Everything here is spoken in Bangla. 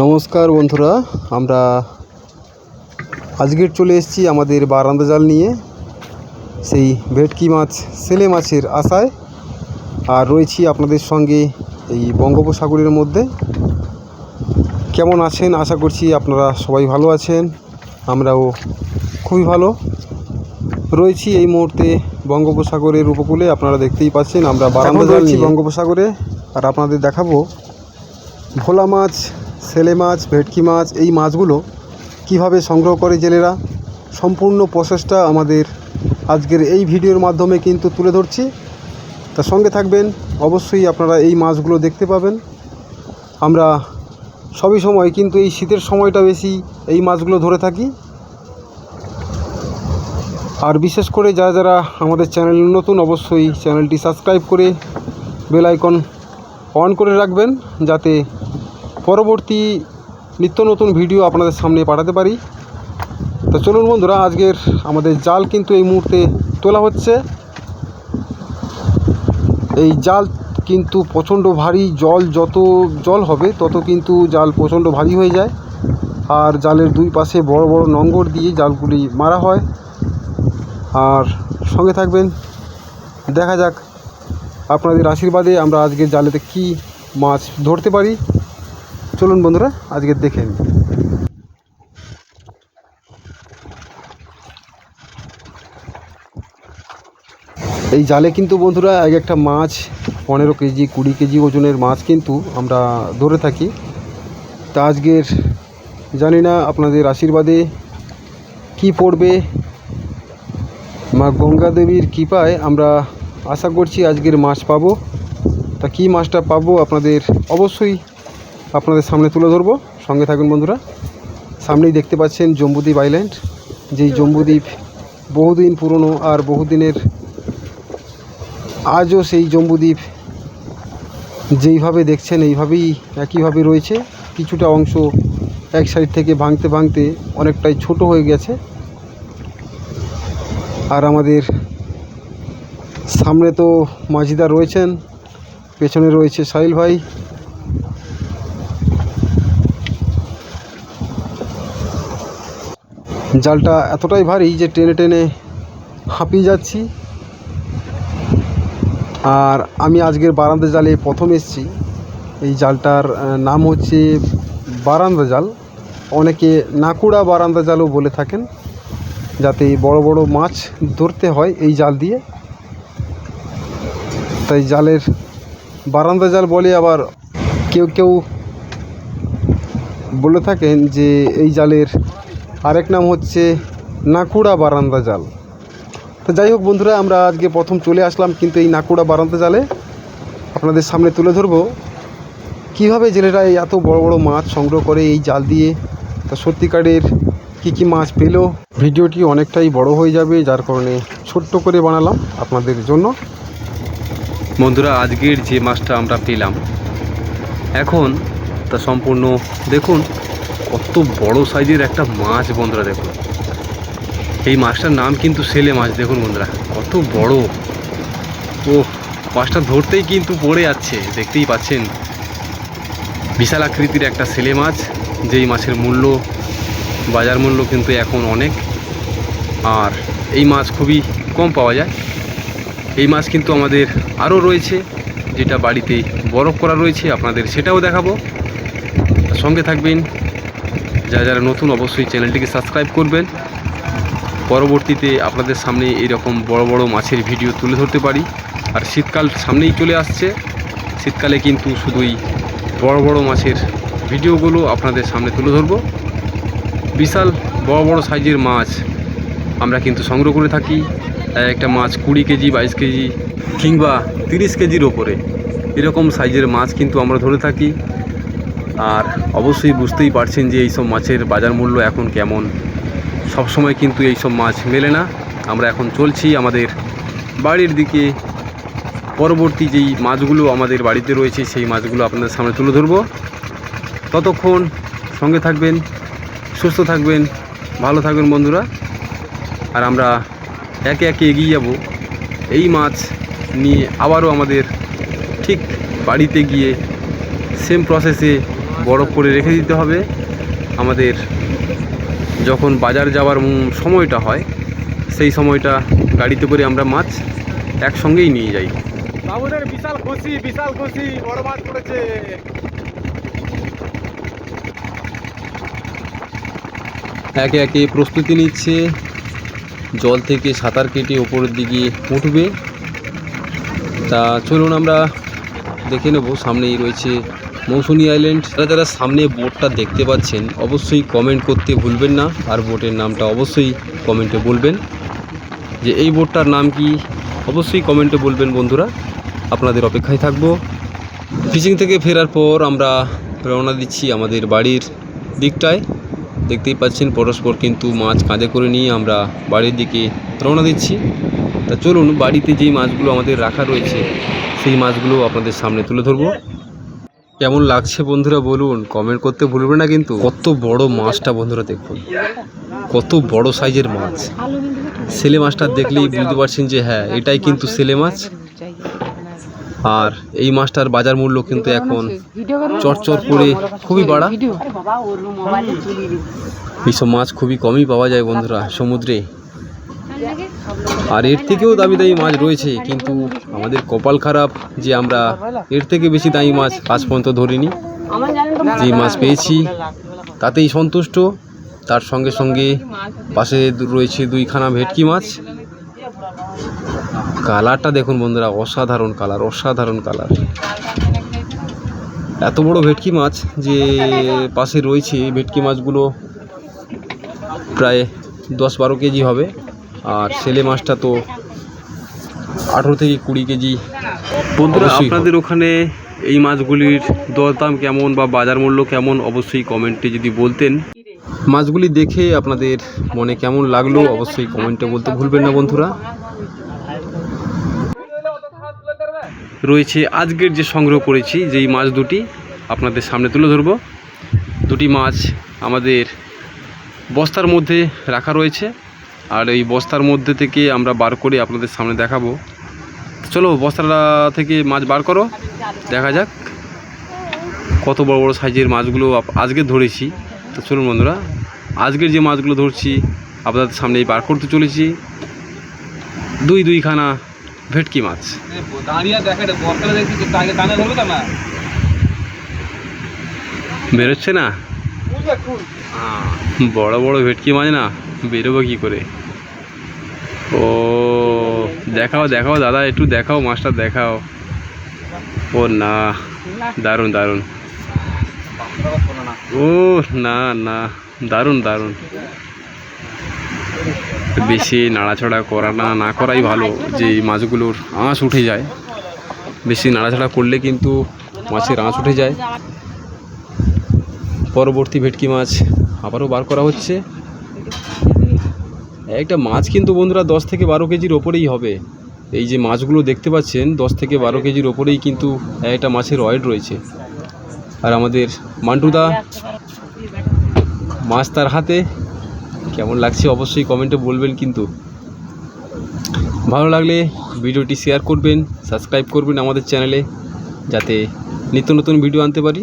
নমস্কার বন্ধুরা আমরা আজকের চলে এসেছি আমাদের বারান্দা জাল নিয়ে। সেই ভেটকি মাছ সেলে মাছের আশায়। আর রয়েছি আপনাদের সঙ্গে এই বঙ্গোপসাগরের মধ্যে। কেমন আছেন? আশা করছি আপনারা সবাই ভালো আছেন। আমরাও খুবই ভালো। রয়েছি এই মুহূর্তে বঙ্গোপসাগরের উপকূলে আপনারা দেখতেই পাচ্ছেন আমরা বারান্দা জাল নিয়ে বঙ্গোপসাগরে। আর আপনাদের দেখাবো ভোলা মাছ সেলে মাছ, ভেটকি মাছ, এই মাছগুলো কীভাবে সংগ্রহ করে জেলেরা? সম্পূর্ণ প্রসেসটা আমাদের আজকের এই ভিডিওর মাধ্যমে কিন্তু তুলে ধরছি। তার সঙ্গে থাকবেন, অবশ্যই আপনারা এই মাছগুলো দেখতে পাবেন। আমরা সবই সময় কিন্তু এই শীতের সময়টা বেশি এই মাছগুলো ধরে থাকি। আর বিশেষ করে যারা যারা আমাদের চ্যানেল নতুন, অবশ্যই চ্যানেলটি সাবস্ক্রাইব করে বেল আইকন অন করে রাখবেন, যাতে পরবর্তী নিত্য নতুন ভিডিও আপনাদের সামনে পাঠাতে পারি। তো চলুন বন্ধুরা, আজকের আমাদের জাল কিন্তু এই মুহূর্তে তোলা হচ্ছে। এই জাল কিন্তু প্রচণ্ড ভারী জল যত জল হবে তত কিন্তু জাল প্রচণ্ড ভারী হয়ে যায়। আর জালের দুই পাশে বড় বড় নঙ্গর দিয়ে জালগুলি মারা হয়। আর সঙ্গে থাকবেন, দেখা যাক আপনাদের আশীর্বাদে আমরা আজকে জালেতে কি মাছ ধরতে পারি। চলুন বন্ধুরা, আজকে দেখে দেখেন এই জালে কিন্তু বন্ধুরা, এক একটা মাছ, পনেরো কেজি, কুড়ি কেজি ওজনের মাছ কিন্তু আমরা ধরে থাকি। তা আজকের, জানি না আপনাদের আশীর্বাদে কি পড়বে। মা গঙ্গা দেবীর কৃপায় আমরা আশা করছি আজকের মাছ পাবো। তা কী মাছটা পাবো আপনাদের অবশ্যই আপনাদের সামনে তুলে ধরবো। সঙ্গে থাকুন বন্ধুরা। সামনেই দেখতে পাচ্ছেন জম্বুদ্বীপ আইল্যান্ড যেই জম্বুদ্বীপ বহুদিন পুরনো আর বহুদিনের আজও সেই জম্বুদ্বীপ যেইভাবে দেখছেন, এইভাবেই একইভাবে রয়েছে। কিছুটা অংশ এক সাইড থেকে ভাঙতে ভাঙতে অনেকটাই ছোট হয়ে গেছে। আর আমাদের সামনে তো মাঝিদার রয়েছেন, পেছনে রয়েছে সাহিল ভাই। জালটা এতটাই ভারী যে টেনে টেনে হাঁপিয়ে যাচ্ছি। আর আমি আজকের বারান্দা জালে প্রথম এসছি। এই জালটার নাম হচ্ছে বারান্দা জাল। অনেকে নাকুড়া বারান্দা জালও বলে থাকেন, যাতে বড় বড় মাছ ধরতে হয় এই জাল দিয়ে। তাই জালের বারান্দা জাল বলে আবার কেউ কেউ বলে থাকেন যে এই জালের আরেক নাম হচ্ছে নাকুড়া বারান্দা জাল। তো যাই হোক বন্ধুরা, আমরা আজকে প্রথম চলে আসলাম কিন্তু এই নাকুড়া বারান্দা জালে। আপনাদের সামনে তুলে ধরবো কীভাবে জেলেরা এই এত বড় বড় মাছ সংগ্রহ করে এই জাল দিয়ে, তা সত্যিকারের কী কী মাছ পেল। ভিডিওটি অনেকটাই বড় হয়ে যাবে, যার কারণে ছোট্ট করে বানালাম আপনাদের জন্য। বন্ধুরা, আজকের যে মাছটা আমরা পেলাম, এখন তা সম্পূর্ণ দেখুন। কত বড় সাইজের একটা মাছ বন্ধুরা দেখুন। এই মাছটার নাম কিন্তু সেলে মাছ, দেখুন বন্ধুরা, কত বড়। ও মাছটা ধরতেই কিন্তু পড়ে যাচ্ছে, দেখতেই পাচ্ছেন। বিশাল আকৃতির একটা সেলে মাছ, যেই মাছের মূল্য, বাজার মূল্য কিন্তু এখন অনেক। আর এই মাছ খুবই কম পাওয়া যায়। এই মাছ কিন্তু আমাদের আরও রয়েছে, যেটা বাড়িতে বরফ করা রয়েছে, আপনাদের সেটাও দেখাবো। সঙ্গে থাকবেন যারা যারা নতুন অবশ্যই চ্যানেলটিকে সাবস্ক্রাইব করবেন। পরবর্তীতে আপনাদের সামনে এরকম বড় বড় মাছের ভিডিও তুলে ধরতে পারি। আর শীতকাল সামনেই চলে আসছে। শীতকালে কিন্তু শুধুই বড় বড় মাছের ভিডিওগুলো আপনাদের সামনে তুলে ধরবো। বিশাল বড় বড় সাইজের মাছ আমরা কিন্তু সংগ্রহ করে থাকি। একটা মাছ কুড়ি কেজি, বাইশ কেজি কিংবা তিরিশ কেজির ওপরে। এরকম সাইজের মাছ কিন্তু আমরা ধরে থাকি। আর অবশ্যই বুঝতেই পারছেন যে এইসব মাছের বাজার মূল্য এখন কেমন। সব সময় কিন্তু এইসব মাছ মেলে না। আমরা এখন চলছি আমাদের বাড়ির দিকে। পরবর্তী যেই মাছগুলো আমাদের বাড়িতে রয়েছে, সেই মাছগুলো আপনাদের সামনে তুলে ধরবো। ততক্ষণ সঙ্গে থাকবেন, সুস্থ থাকবেন, ভালো থাকবেন বন্ধুরা। আর আমরা একে একে এগিয়ে যাব। এই মাছ নিয়ে আবারও আমাদের ঠিক বাড়িতে গিয়ে সেম প্রসেসে বরফ করে রেখে দিতে হবে। আমাদের যখন বাজার যাওয়ার সময়টা হয় সেই সময়টা গাড়িতে করে আমরা মাছ একসঙ্গেই নিয়ে যাই। বাবুদের বিশাল খুশি বিশাল খুশি বড় মাছ পড়েছে একে একে প্রস্তুতি নিচ্ছে। জল থেকে সাঁতার কেটে ওপরের দিকে উঠবে। তা চলুন আমরা দেখে নেব সামনেই রয়েছে মৌসুনি আইল্যান্ড। যারা যারা সামনে বোটটা দেখতে পাচ্ছেন, অবশ্যই কমেন্ট করতে ভুলবেন না। আর বোটের নামটা অবশ্যই কমেন্টে বলবেন। যে এই বোটটার নাম কি, অবশ্যই কমেন্টে বলবেন বন্ধুরা। আপনাদের অপেক্ষায় থাকব। ফিশিং থেকে ফেরার পর আমরা রওনা দিচ্ছি আমাদের বাড়ির দিকটায়। দেখতেই পাচ্ছেন, পরস্পর কিন্তু মাছ কাঁধে করে নিয়ে আমরা বাড়ির দিকে রওনা দিচ্ছি। তা চলুন, বাড়িতে যেই মাছগুলো আমাদের রাখা রয়েছে, সেই মাছগুলো আপনাদের সামনে তুলে ধরবো। কেমন লাগছে বন্ধুরা বলুন কমেন্ট করতে ভুলবেন না কিন্তু। কত বড় মাছটা বন্ধুরা দেখুন। কত বড় সাইজের মাছ। ছেলে মাছটা দেখলেই বুঝতে পারছেন যে হ্যাঁ এটাই কিন্তু ছেলে মাছ। আর এই মাছটার বাজার মূল্য কিন্তু এখন চটচট করে খুবই বাড়া। এইসব মাছ খুবই কমই পাওয়া যায় বন্ধুরা সমুদ্রে। আর এর থেকেও দামি দামি মাছ রয়েছে, কিন্তু আমাদের কপাল খারাপ যে আমরা এর থেকে বেশি দামি মাছ আজ পর্যন্ত ধরিনি। যে মাছ পেয়েছি, তাতেই সন্তুষ্ট। তার সঙ্গে সঙ্গে পাশে রয়েছে দুইখানা ভেটকি মাছ। কালারটা দেখুন বন্ধুরা, অসাধারণ কালার অসাধারণ কালার। এত বড় ভেটকি মাছ যে পাশে রয়েছে ভেটকি মাছগুলো প্রায় দশ বারো কেজি হবে। আর ছেলে মাছটা তো আঠেরো থেকে কুড়ি কেজি। বন্ধুরা আপনাদের ওখানে এই মাছগুলির দরদাম কেমন বা বাজার মূল্য কেমন অবশ্যই কমেন্টে যদি বলতেন। মাছগুলি দেখে আপনাদের মনে কেমন লাগল অবশ্যই কমেন্টে বলতে ভুলবেন না বন্ধুরা। রয়েছে আজকের যে সংগ্রহ করেছি যেই মাছ দুটি আপনাদের সামনে তুলে ধরবো। দুটি মাছ আমাদের বস্তার মধ্যে রাখা রয়েছে। আর এই বস্তার মধ্যে থেকে আমরা বার করে আপনাদের সামনে দেখাবো। চলো বস্তাটা থেকে মাছ বার করো দেখা যাক কত বড় বড় সাইজের মাছগুলো আজকে ধরেছি। তো চলুন বন্ধুরা আজকের যে মাছগুলো ধরছি আপনাদের সামনে বার করতে চলেছি। দুই দুইখানা ভেটকি মাছ। বেরোচ্ছে না? বড় বড় ভেটকি মাছ না বেরোবো কী করে? ও, দেখাও দেখাও দাদা, একটু দেখাও, মাছটা দেখাও। ও না, দারুণ দারুণ। ও না না, দারুণ দারুণ। বেশি নাড়াছড়া করা না না করাই ভালো, যে মাছগুলোর আঁশ উঠে যায়। বেশি নাড়াছাড়া করলে কিন্তু মাছের আঁশ উঠে যায়। পরবর্তী ভেটকি মাছ আবারও বার করা হচ্ছে। একটা মাছ কিন্তু বন্ধুরা দশ থেকে বারো কেজির ওপরেই হবে। এই যে মাছগুলো দেখতে পাচ্ছেন, দশ থেকে বারো কেজির ওপরেই কিন্তু একটা মাছের ওয়েট রয়েছে। আর আমাদের মান্টুদা, মাছ তার হাতে। কেমন লাগছে অবশ্যই কমেন্টে বলবেন কিন্তু। ভালো লাগলে ভিডিওটি শেয়ার করবেন, সাবস্ক্রাইব করবেন আমাদের চ্যানেলে, যাতে নিত্য নতুন ভিডিও আনতে পারি।